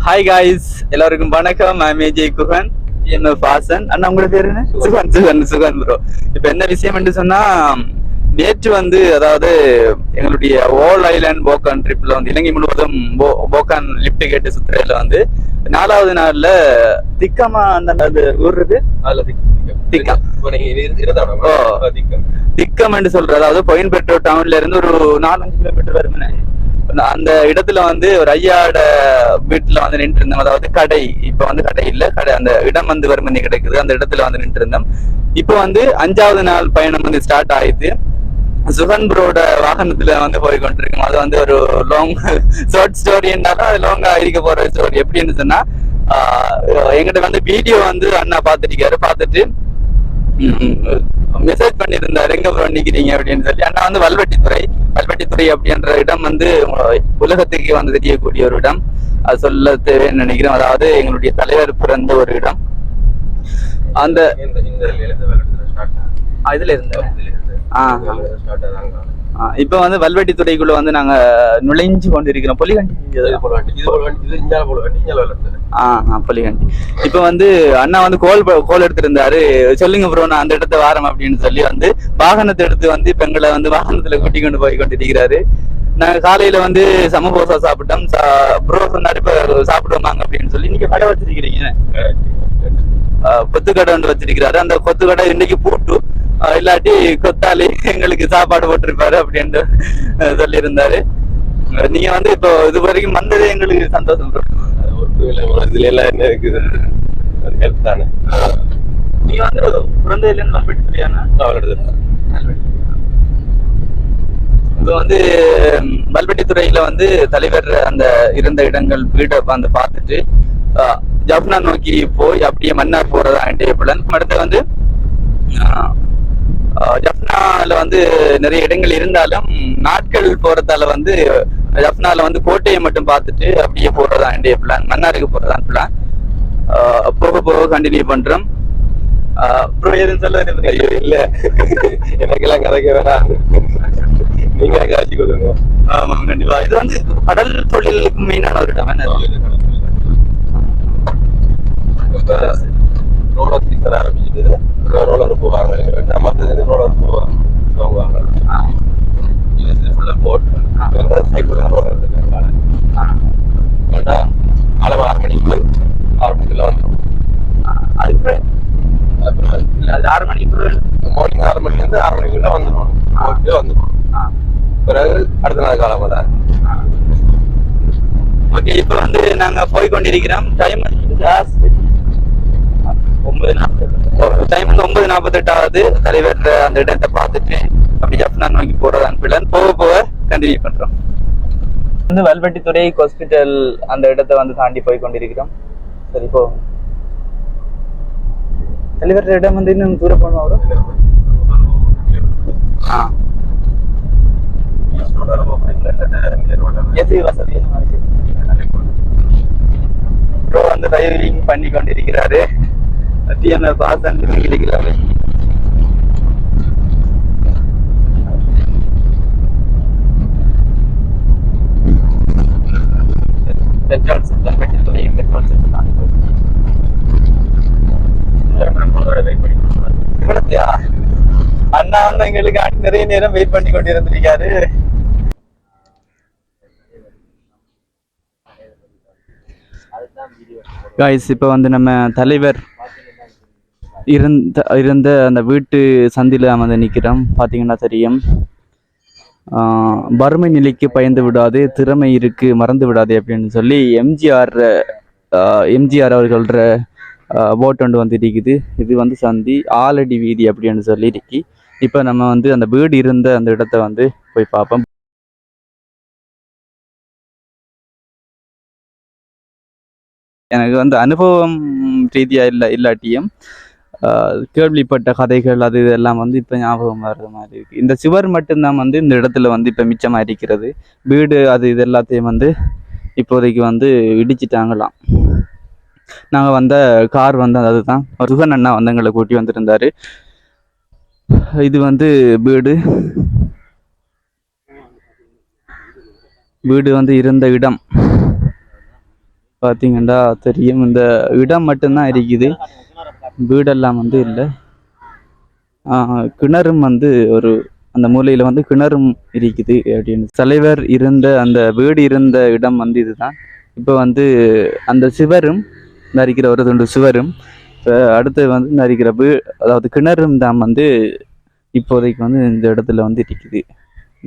Hi guys எல்லாருக்கும் வணக்கம். I'm Ajay Guhan. MF Hasan அண்ணா உங்களோட பேரு என்ன? சுகன் சுகன் சுகன் ப்ரோ இப்போ என்ன விஷயம் என்று சொன்னா நேற்று வந்து அதாவது எங்களுடைய ஓல் ஐலாண்ட் போக்கான் ட்ரிப்ல வந்து இலங்கை முழுவதும் போக்கான் லிப்ட் கேட்டு சுத்துறையில வந்து நாலாவது நாள்ல திக்கமா அந்த அது ஊர் இருக்கு அதுல திக்- திக்கம். திக்கம். என்று சொல்றது. அதாவது பொயின்பெட்ரோ டவுன்ல இருந்து ஒரு நாலஞ்சு கிலோமீட்டர் வருமே அந்த இடத்துல வந்து ஒரு ஐயாட வீட்டுல வந்து நின்று இருந்தோம் அதாவது கடை. இப்ப வந்து கடை இல்ல. கடை அந்த இடம் வந்து வருமனி கிடைக்குது. அந்த இடத்துல வந்து நின்று இருந்தோம் இப்ப வந்து அஞ்சாவது நாள் பயணம் வந்து ஸ்டார்ட் ஆயிடுது சுகன் ப்ரோட வாகனத்துல வந்து போய் கொண்டிருக்கோம் அது வந்து ஒரு லாங் ஷார்ட் ஸ்டோரின்னாலும் அது லாங்கா இருக்க போற ஸ்டோரி எப்படின்னு சொன்னா எங்கிட்ட வந்து வீடியோ வந்து அண்ணா பாத்துருக்காரு பார்த்துட்டு மெசேஜ் பண்ணியிருந்தாரு எங்க ப்ரோ நிக்கிறீங்க அப்படின்னு சொல்லி. அண்ணா வந்து வல்வெட்டித்துறை வல்வெட்டித்துறை அப்படின்ற இடம் வந்து உலகத்துக்கு வந்து தெரியக்கூடிய ஒரு இடம். அது சொல்ல தேவைன்னு நினைக்கிறேன். அதாவது எங்களுடைய தலைவர் பிறந்த ஒரு இடம். அந்த இதுல இருந்து. இப்ப வந்து வல்வெட்டித்துறைக்குள்ள வந்து நாங்க நுழைஞ்சு கொண்டிருக்கிறோம். பொலிகண்டி ஆ ஆ, பொலிகண்டி. இப்ப வந்து அண்ணா வந்து கோல் கோல் எடுத்திருந்தாரு. சொல்லுங்க ப்ரோ நான் அந்த இடத்த வாரம் அப்படின்னு சொல்லி வந்து வாகனத்தை எடுத்து வந்து இப்ப எங்களை வந்து வாகனத்துல கூட்டி கொண்டு போய் கொண்டிருக்கிறாரு. நாங்க காலையில வந்து சமபோசா சாப்பிட்டோம். ப்ரோ சொன்னாரு இப்ப சாப்பிடுவாங்க அப்படின்னு சொல்லி. நீங்க கடை வச்சிருக்கிறீங்க. கொத்து கடை ஒன்று வச்சிருக்கிறாரு. அந்த கொத்து கடை இன்னைக்கு பூட்டு. இல்லாட்டி கொத்தாலி எங்களுக்கு சாப்பாடு போட்டிருப்பாரு அப்படின்ட்டு சொல்லியிருந்தாரு. நீங்க வந்து இப்போ இது வரைக்கும் வந்ததே எங்களுக்கு சந்தோஷம் bro. நீங்க வந்து குழந்தையிலேருந்து வல்வெட்டித்துறையானா இப்போ வந்து ம், வல்வெட்டித்துறையில வந்து தலைவர் அந்த இருந்த இடங்கள் வீடை வந்து பார்த்துட்டு ஜப்னா நோக்கி போய் அப்படியே மன்னார் போறதா என்டைய பிளான் அடுத்து வந்து ஜப்னால வந்து நிறைய இடங்கள் இருந்தாலும் நாட்கள் போறதால வந்து ஜப்னால வந்து கோட்டையை மட்டும் பார்த்துட்டு அப்படியே போறதா என்டைய பிளான் மன்னாருக்கு போறதான் பிளான் போக போக கண்டினியூ பண்றோம். அப்புறம் எதுவும் சொல்ல ஐயோ இல்ல. எனக்கெல்லாம் கதைக்க வேணாம். நீங்க காட்சி கொடுங்க. ஆமா கண்டிப்பா. இது வந்து கடல் தொழிலுக்கு மெயினான ஒரு இடம். ரோலர் சீசன் ஆரம்பிச்சுது ரோலர் போவாங்க மற்ற ரோலர் போவாங்க இது ஃபுல்லா போட் சைக்கிள் ரோலர் வேண்டாம் அளவு ஆறு மணிக்கு ஆறு மணிக்குள்ள வந்து அதுக்கு இல்ல, அது ஆறு மணிக்கு மார்னிங் ஆறு மணிலேருந்து ஆறு மணிக்குள்ள வந்துடும் போட்டு வந்துடும் பிறகு அடுத்த நாள் காலம் தான் ஓகே இப்போ வந்து நாங்க போய் கொண்டிருக்கிறோம் டைம் ஒன்பது நாற்பது. டைம் ஒன்பது நாற்பத்தெட்டாவது தலைவர் அந்த இடத்தை பார்த்துட்டு அப்படி ஜப்னா நோக்கி போறதான் பிளான் போக போக கண்டினியூ பண்றோம். வந்து வல்வெட்டித்துறை ஹாஸ்பிட்டல் அந்த இடத்தை வந்து தாண்டி போய் கொண்டிருக்கிறோம். சரி போ. தலைவர் இடம் வந்து இன்னும் தூரம் போகணும் அவரும் ஆ. எது வசதி ப்ரோ வந்து டிரைவிங் பண்ணி கொண்டிருக்கிறாரு. டிஎன்எஃப் பாசன் இருக்கிறாரு பெட்ரோல் சத்தம் பெட்ரோல் பெட்ரோல் அண்ணா வந்து எங்களுக்கு நிறைய நேரம் வெயிட் பண்ணி கொண்டிருந்திருக்காரு. காய்ஸ் இப்போ வந்து நம்ம தலைவர் இருந்த இருந்த அந்த வீட்டு சந்தில வந்து நிற்கிறோம். பார்த்தீங்கன்னா தெரியும். வறுமை நிலைக்கு பயந்து விடாது திறமை இருக்கு மறந்து விடாது அப்படின்னு சொல்லி எம்ஜிஆர் எம்ஜிஆர் அவர்கள்ற ஓட்டு ஒன்று வந்து இருக்குது இது வந்து சந்தி ஆலடி வீதி அப்படின்னு சொல்லி இருக்கு இப்போ நம்ம வந்து அந்த வீடு இருந்த அந்த இடத்த வந்து போய் பார்ப்போம். எனக்கு வந்து அனுபவம் ரீதியாக இல்லை இல்லாட்டியும் கேள்விப்பட்ட கதைகள் அது இதெல்லாம் வந்து இப்போ ஞாபகம் வர்ற மாதிரி இருக்குது இந்த சுவர் மட்டும்தான் வந்து இந்த இடத்துல வந்து இப்போ மிச்சமாக இருக்கிறது. வீடு அது இது எல்லாத்தையும் வந்து இப்போதைக்கு வந்து இடிச்சிட்டாங்களாம். நாங்கள் வந்த கார் வந்து அதுதான். சுகன் அண்ணா வந்து எங்களை கூட்டி வந்திருந்தாரு. இது வந்து வீடு. வீடு வந்து இருந்த இடம். பார்த்தீங்கன்னா தெரியும். இந்த இடம் மட்டும்தான் இருக்குது. வீடெல்லாம் வந்து இல்லை. கிணறும் வந்து ஒரு அந்த மூலையில் வந்து கிணறும் இருக்குது அப்படின்னு. தலைவர் இருந்த அந்த வீடு இருந்த இடம் வந்து இதுதான். இப்போ வந்து அந்த சிவரும் நரிக்கிற ஒரு துண்டு சுவரும் இப்போ அடுத்து வந்து நரிக்கிற வீ அதாவது கிணறும் தான் வந்து இப்போதைக்கு வந்து இந்த இடத்துல வந்து இருக்குது.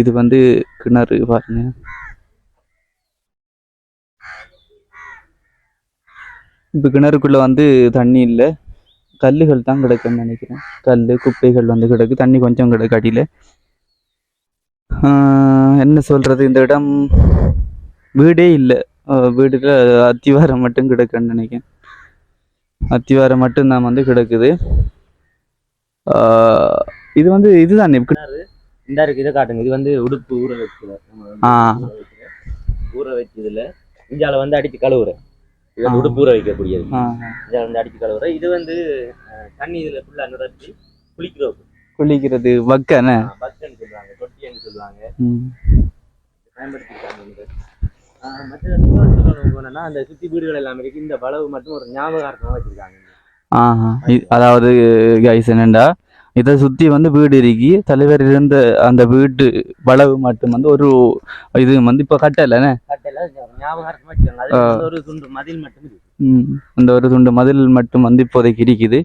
இது வந்து கிணறு பாருங்க. இப்போ கிணறுக்குள்ளே வந்து தண்ணி இல்லை. கல்லுகள் தான் கிடக்குன்னு நினைக்கிறேன். கல் குப்பைகள் வந்து கிடக்கு. தண்ணி கொஞ்சம் கிடக்கு அடியில். என்ன சொல்றது? இந்த இடம் வீடே இல்லை. வீடுல அத்திவாரம் மட்டும் கிடக்குன்னு நினைக்கிறேன். அத்திவாரம் மட்டும் தான் வந்து கிடக்குது. ஆஹ் இது வந்து இதுதான்? இந்த இருக்கு. இதை காட்டுங்க. இது வந்து உடுப்பு ஊற வைக்கல ஆ. ஊற வச்சதுல இஞ்சால வந்து அடிச்சு கழுவுற இது வந்து ஆ. உடுப்பு ஊற வைக்கக்கூடியது இஞ்சால வந்து அடிச்சு கழுவுற. இது வந்து தண்ணி இதுல ஃபுல்லா நிரப்பி குளிக்கிறோம் குளிக்கிறது வக்கன பஸ்ன்னு சொல்லுவாங்க தொட்டின்னு சொல்லுவாங்க. பயன்படுத்திருக்காங்க சொல்லணும் போனோம்னா அந்த சுத்தி வீடுகள் எல்லாம் இருக்கு. இந்த வளவு மட்டும் ஒரு ஞாபகார்த்தமா வச்சிருக்காங்க. அதாவது கைஸ் என்னண்டா? இதை சுத்தி வந்து வீடு இருக்கி தலைவர் இருந்த அந்த வீட்டு வளவு மட்டும் வந்து ஒரு இது வந்து இப்போ கட்டலைண்ணே அந்த ஒரு துண்டு மதில் மட்டும் வந்து இப்போதைக்கு இருக்குது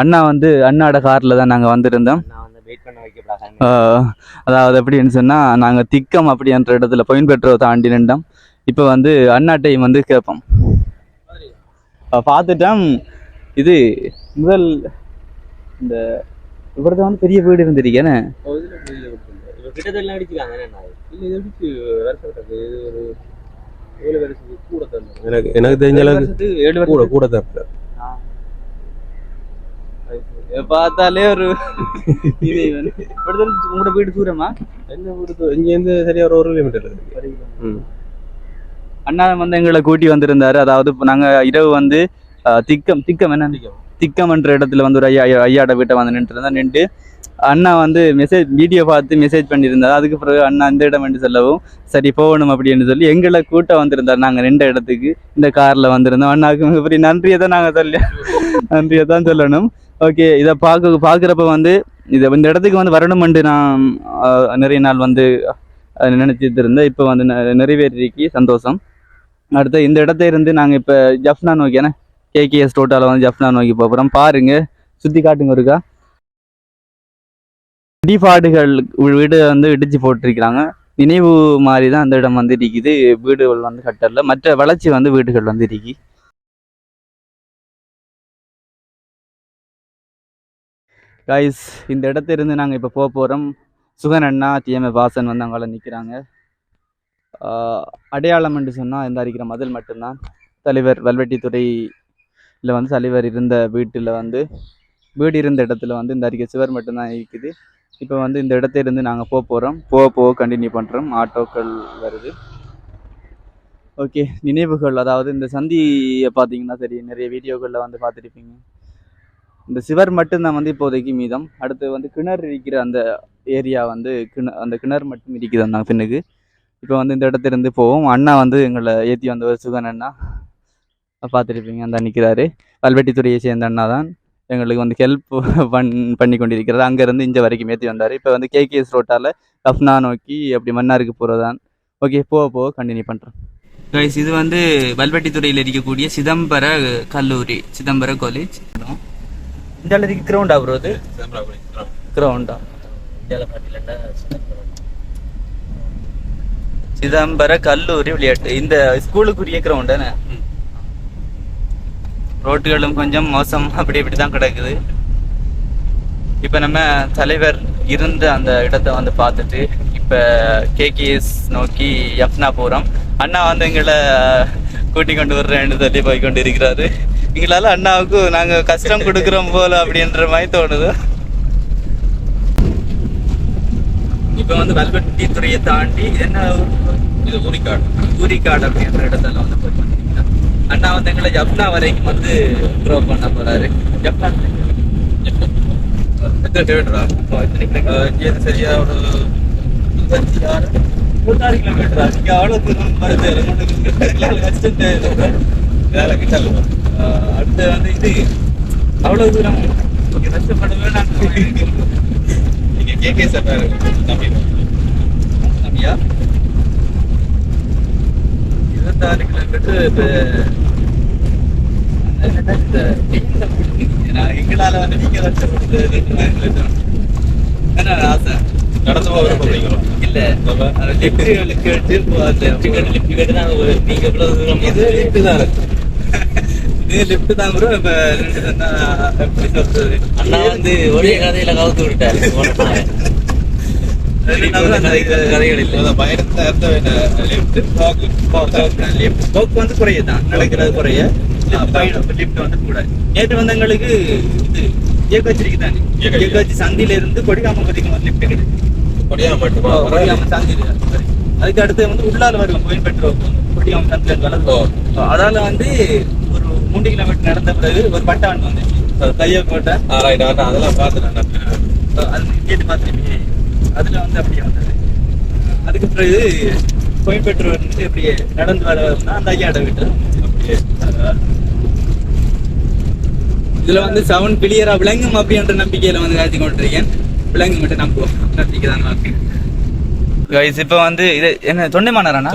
அண்ணா வந்து அண்ணாட கார்ல தான் நாங்கள் வந்திருந்தோம். அதாவது எப்படின்னு சொன்னால் நாங்கள் திக்கம் அப்படின்ற இடத்துல பாயிண்ட் பெட்ரோ தாண்டி நின்றோம். இப்போ வந்து அண்ணாட்டையும் வந்து கேட்போம். பார்த்துட்டோம். இது முதல் இந்த இவரது வந்து பெரிய வீடு இருந்திருக்கேனே. இப்ப கிட்டத்தட்ட அடிச்சுக்காங்க என்ன எனக்கு எனக்கு தெரிஞ்ச அளவுக்கு ஏழு கூட கூட தான் பார்த்தாலே ஒரு உங்களோட வீடு தூரமா? என்ன ஊருக்கு இங்கேருந்து சரியா ஒரு ஒரு கிலோமீட்டர் இருக்கு. ம். அண்ணா வந்து எங்களை கூட்டி வந்திருந்தாரு. அதாவது இப்ப நாங்க இரவு வந்து திக்கம் திக்கம் என்ன? திக்கம்ன்ற இடத்துல வந்து ஒரு ஐயா ஐயா- ஐயாட வீட்டை வந்து நின்று இருந்தா நின்று அண்ணா வந்து மெசேஜ் வீடியோ பார்த்து மெசேஜ் பண்ணியிருந்தாரு. அதுக்கு பிறகு அண்ணா இந்த இடம் என்று சொல்லவும் சரி போகணும் அப்படின்னு சொல்லி எங்களை கூட்ட வந்திருந்தார். நாங்க ரெண்டு இடத்துக்கு இந்த கார்ல வந்திருந்தோம். அண்ணாவுக்கு மிகப்பெரிய நன்றியை தான் நாங்க சொல்லி நன்றியை தான் சொல்லணும். ஓகே இதை பார்க்க பார்க்குறப்ப வந்து இதை இந்த இடத்துக்கு வந்து வரணுமென்று நான் நிறைய நாள் வந்து நினைச்சிட்டு இருந்தேன். இப்போ வந்து நிறைவேறிக்கு சந்தோஷம். அடுத்து இந்த இடத்த இருந்து நாங்கள் இப்போ ஜஃப்னா நோக்கியானே கேகேஎஸ் டோட்டால வந்து ஜஃப்னா நோக்கி போகிறோம் பாருங்க. சுற்றி காட்டுங்க இருக்கா இடிபாடுகள் வீடு வந்து இடிச்சு போட்டிருக்கிறாங்க. நினைவு மாதிரி தான் அந்த இடம் வந்து இருக்குது வீடுகள் வந்து கட்டல. மற்ற வளர்ச்சி வந்து வீடுகள் வந்து இருக்கு காய்ஸ் இந்த இடத்திலிருந்து இருந்து நாங்கள் இப்போ போக போகிறோம் சுகன் அண்ணா டிஎம்ஏ வாசன் வந்து அவங்கள நிற்கிறாங்க அடையாளம் என்று சொன்னால் இந்த அறிக்கிற மதில் மட்டும்தான். தலைவர் வல்வெட்டித்துறை இல்லை வந்து சலிவர் இருந்த வீட்டில் வந்து வீடு இருந்த இடத்துல வந்து இந்த அறிக்கை சுவர் மட்டும்தான் இருக்குது. இப்போ வந்து இந்த இடத்திலிருந்து நாங்கள் போக போகிறோம் போக போக கண்டினியூ பண்ணுறோம் ஆட்டோக்கள் வருது. ஓகே நினைவுகள் அதாவது இந்த சந்தியை பார்த்தீங்கன்னா சரி நிறைய வீடியோக்களில் வந்து பார்த்துருப்பீங்க. இந்த சிவர் மட்டும்தான் வந்து இப்போதைக்கு மீதம். அடுத்து வந்து கிணறு இருக்கிற அந்த ஏரியா வந்து கிண அந்த கிணறு மட்டும் இருக்குது அந்த பின்னுக்கு. இப்போ வந்து இந்த இடத்துலேருந்து போவோம். அண்ணா வந்து எங்களை ஏற்றி வந்தவர் சுகன் அண்ணா. பார்த்துருப்பீங்க. அந்த நிற்கிறாரு கல்வெட்டித்துறையை சேர்ந்த அண்ணா தான் எங்களுக்கு வந்து ஹெல்ப் பண் பண்ணி கொண்டிருக்கிறது அங்கேருந்து இங்கே வரைக்கும் ஏற்றி வந்தார். இப்போ வந்து கேகேஎஸ் ரோட்டால் லஃப்னா நோக்கி அப்படி மன்னாருக்கு போகிறதான் ஓகே போக போக கண்டினியூ பண்ணுறோம் கைஸ் இது வந்து வல்வெட்டித்துறையில் இருக்கக்கூடிய சிதம்பர கல்லூரி சிதம்பர காலேஜ் இந்த அளவுக்கு கிரவுண்டா ப்ரோ இது? கிரவுண்டா சிதம்பர கல்லூரி விளையாட்டு. இந்த ஸ்கூலுக்குரிய கிரவுண்ட் தானே? ரோட்டுகளும் கொஞ்சம் மோசம். அப்படி இப்படி தான் கிடக்குது. இப்போ நம்ம தலைவர் இருந்த அந்த இடத்த வந்து பார்த்துட்டு இப்போ கேகேஎஸ் நோக்கி யப்னா போகிறோம் அண்ணா வந்து எங்களை கூட்டி கொண்டு வர்றேன்னு சொல்லி போய் கொண்டு இருக்கிறாரு எங்களால் அண்ணாவுக்கு நாங்கள் கஷ்டம் கொடுக்குறோம் போல அப்படின்ற மாதிரி தோணுது. இப்போ வந்து வல்வெட்டி துறையை தாண்டி என்ன இது ஊரிக்காடு ஊரிக்காடு அப்படின்ற இடத்துல வந்து போய் அண்ணா வந்து எங்களை ஜப்னா வரைக்கும் வந்து ட்ரோ பண்ண போறாரு ஜப்னா எத்தனை கிலோமீட்டரா இங்கேருந்து சரியா ஒரு இருபத்தி ஆறு இருபத்தாறு கிலோமீட்டர் இங்க அவ்வளோ தூரம் வருது கஷ்டம் வேலை கிட்ட ஆஹ் அடுத்து வந்து இது அவ்வளோ தூரம் இங்க கஷ்டப்படவே நாங்கள் நீங்க கேகே சார் தம்பி அப்படியா இருபத்தாறு கிலோமீட்டர் நான் எங்களால வந்து நீங்க என்ன ஆசை? நடந்து போக விருப்பப்படுறீங்களா இல்ல. லிப்டுகளுக்கு கேட்டு அந்த டிக்கெட் லிஃப்ட் கேட்டு நாங்க ஒரு நீங்க இவ்வளவு தூரம் இது தான் இது லிப்ட் தான் ப்ரோ. இப்ப ரெண்டு அண்ணா வந்து ஒரே கதையில கவுத்து விட்டாரு வந்து குறைய தான். நடக்கிறது குறைய. லிஃப்ட் வந்து கூட. நேற்று வந்து எங்களுக்கு இது தானே. ஏகாச்சி. ஏகாச்சி சந்தில இருந்து கொடிகாம வரைக்கும் ஒரு லிஃப்ட் கிடைக்கும் கொடியா மட்டுமா? கொடிகாம சந்தில சரி. அதுக்கு அடுத்து வந்து உள்ளால வருவோம் கோயில் பெட்ரோல் வளர்ந்து ஓ. அதால வந்து ஒரு மூன்று கிலோமீட்டர் நடந்த பிறகு ஒரு பட்டான் வந்துச்சு. கையை ரைட் அதெல்லாம் பார்த்துட்டேன். அது கேட்டு பார்த்துருப்பீங்க. அதுல வந்து அப்படியே வந்தது. அதுக்கு பிறகு கோயம்பேட்டூர் வந்து அப்படியே நடந்து வர வரணும்னா அந்த ஐயாட வீட்டு அப்படியே இதுல வந்து சவுண்ட் கிளியரா விளங்கும் அப்படின்ற நம்பிக்கையில வந்து காய்ச்சி கொண்டிருக்கேன். விளங்கு மட்டும் நம்புவோம். நம்பிக்கை தான் நமக்கு. கைஸ் இப்போ வந்து இது என்ன தொண்டைமானாரானா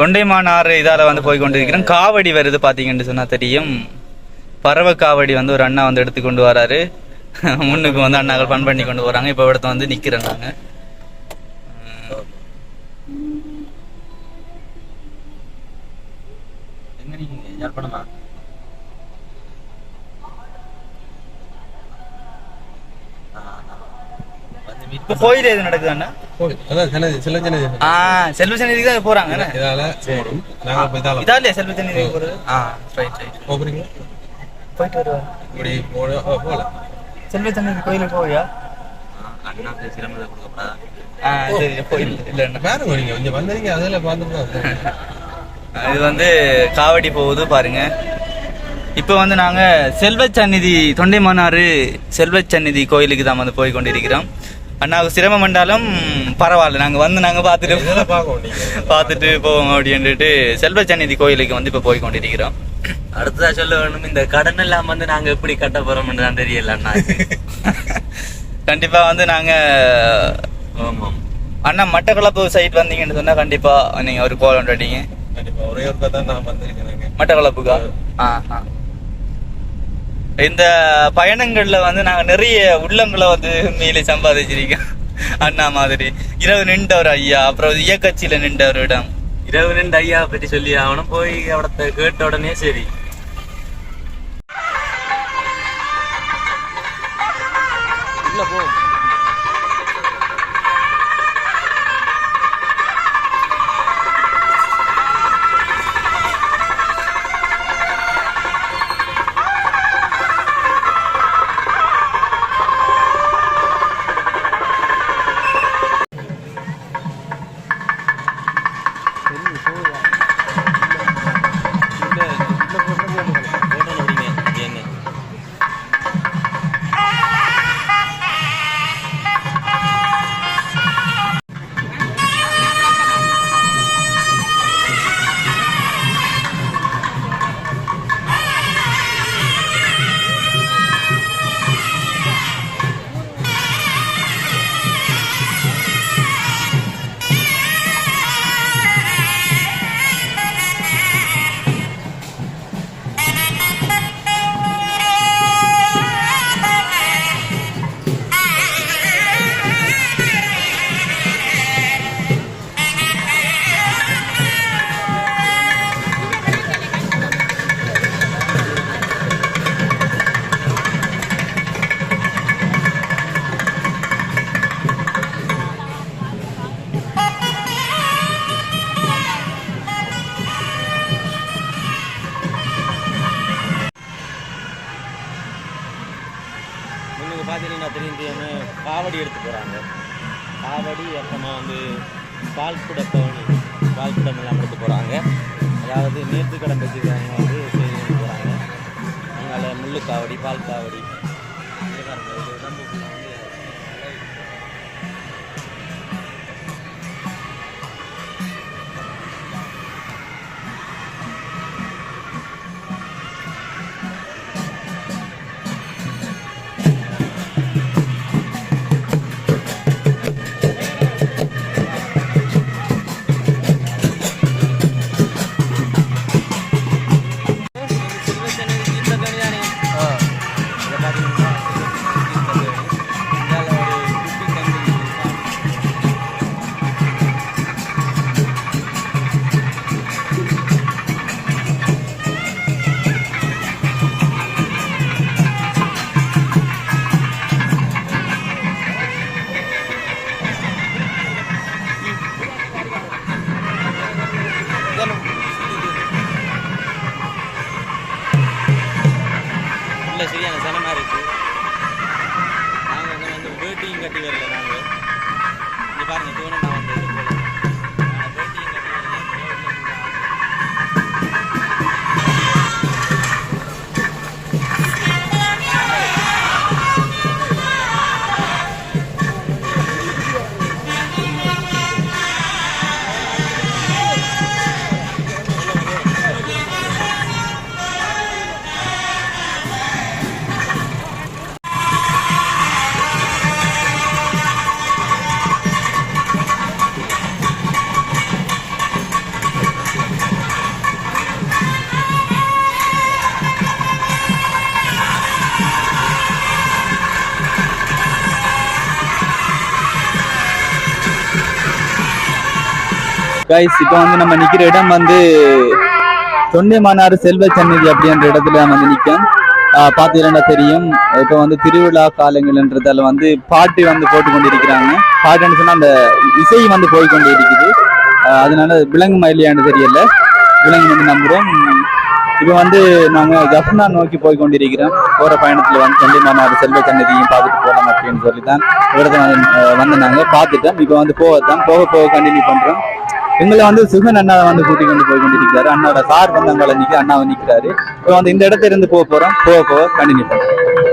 தொண்டைமானாறு இதால வந்து போய் கொண்டிருக்கிறேன். காவடி வருது பாத்தீங்கன்னு சொன்னா தெரியும். பறவை காவடி வந்து ஒரு அண்ணா வந்து எடுத்து கொண்டு வராரு. முன்னுக்கு வந்து அண்ணாக்கள் பண் பண்ணி கொண்டு போறாங்க. இப்ப இடத்த வந்து நிக்கிறேன் நாங்க யாழ்ப்பாணமா இப்ப கோயில் எது நடக்குது அண்ணா? அதான் ஆ செல்வ தான் போறாங்க? இதால போடும் நாங்க போய் இதால இதாலையா செல்வ சந்நிதிக்கு போறது? ஆ ரைட் ரைட் போகிறீங்களா போயிட்டு வருவா இப்படி செல்வ போவியா? கொடுக்கப்படாதா ஆ சரி இல்ல கொஞ்சம் வந்தீங்க அதில் பார்த்துட்டு இது வந்து காவடி போகுது பாருங்க. இப்போ வந்து நாங்க செல்வச்சந்நிதி தொண்டைமானாறு செல்வச்சந்நிதி கோயிலுக்கு தான் வந்து போய் கொண்டிருக்கிறோம். அண்ணாவுக்கு சிரமம் என்றாலும் பரவாயில்ல. நாங்க வந்து நாங்க பார்த்துட்டு பார்த்துட்டு போவோம் அப்படின்ட்டு செல்வச்சந்நிதி கோயிலுக்கு வந்து இப்போ போய் கொண்டிருக்கிறோம். அடுத்ததா சொல்ல வேணும் இந்த கடன் எல்லாம் வந்து நாங்க எப்படி கட்ட போறோம்னு தான் தெரியல அண்ணாக்கு. கண்டிப்பா வந்து நாங்க ஆமாம். அண்ணா மட்டக்களப்பு சைட் வந்தீங்கன்னு சொன்னா கண்டிப்பா நீங்க ஒரு கோல் கொண்டாடிங்க கண்டிப்பா. ஒரே ஒரு தான் நான் வந்திருக்கேன் மட்டக்களப்புக்கா? இந்த பயணங்கள்ல வந்து நாங்க நிறைய உள்ளங்களை வந்து உண்மையிலே சம்பாதிச்சிருக்கோம். அண்ணா மாதிரி. இரவு நின்றவர் ஐயா அப்புறம் இயக்கட்சியில நின்றவர் இடம். இரவு ரெண்டு ஐயா பற்றி சொல்லி ஆகணும் போய் அவடத்தை கேட்ட உடனே சரி. உள்ள போ. காவடி அப்புறமா வந்து பால் குடத்தவணி பால் குடம் எல்லாம் கொடுத்து போகிறாங்க அதாவது நேற்று கடன் வச்சுருக்காங்க வந்து செய்து போகிறாங்க அதனால் முள்ளு காவடி பால் காவடி. இங்க உடம்பு கைஸ் இப்போ வந்து நம்ம நிக்கிற இடம் வந்து தொண்டைமானாறு செல்வ சந்நிதி அப்படின்ற இடத்துல நம்ம வந்து நிற்கும் பார்த்தீங்கன்னா தெரியும். இப்போ வந்து திருவிழா காலங்கள்ன்றதால வந்து பாட்டு வந்து போட்டு கொண்டிருக்கிறாங்க பாட்டுன்னு சொன்னால் அந்த இசை வந்து போய்கொண்டு இருக்குது அதனால விலங்குமா இல்லையான்னு தெரியல. விலங்கு வந்து நம்புகிறோம் இப்போ வந்து நாங்கள் ஜஃப்னா நோக்கி போய் கொண்டிருக்கிறோம் போகிற பயணத்தில் வந்து தொண்டைமானாறு செல்வ சன்னதியும் பார்த்துட்டு போகலாம் அப்படின்னு சொல்லி தான் இடத்த வந்து நாங்கள் பார்த்துட்டோம். இப்போ வந்து போகத்தான். போக போக கண்டினியூ பண்ணுறோம் எங்களை வந்து சுகன் அண்ணா வந்து கூட்டி கொண்டு போய் கொண்டிருக்கிறாரு. அண்ணாவோட சார் வந்து அங்கே நிக்க அண்ணாவை நிற்கிறாரு இப்போ வந்து இந்த இடத்துல இருந்து போக போறோம். போக போக கண்டினியூ பண்ணுறோம்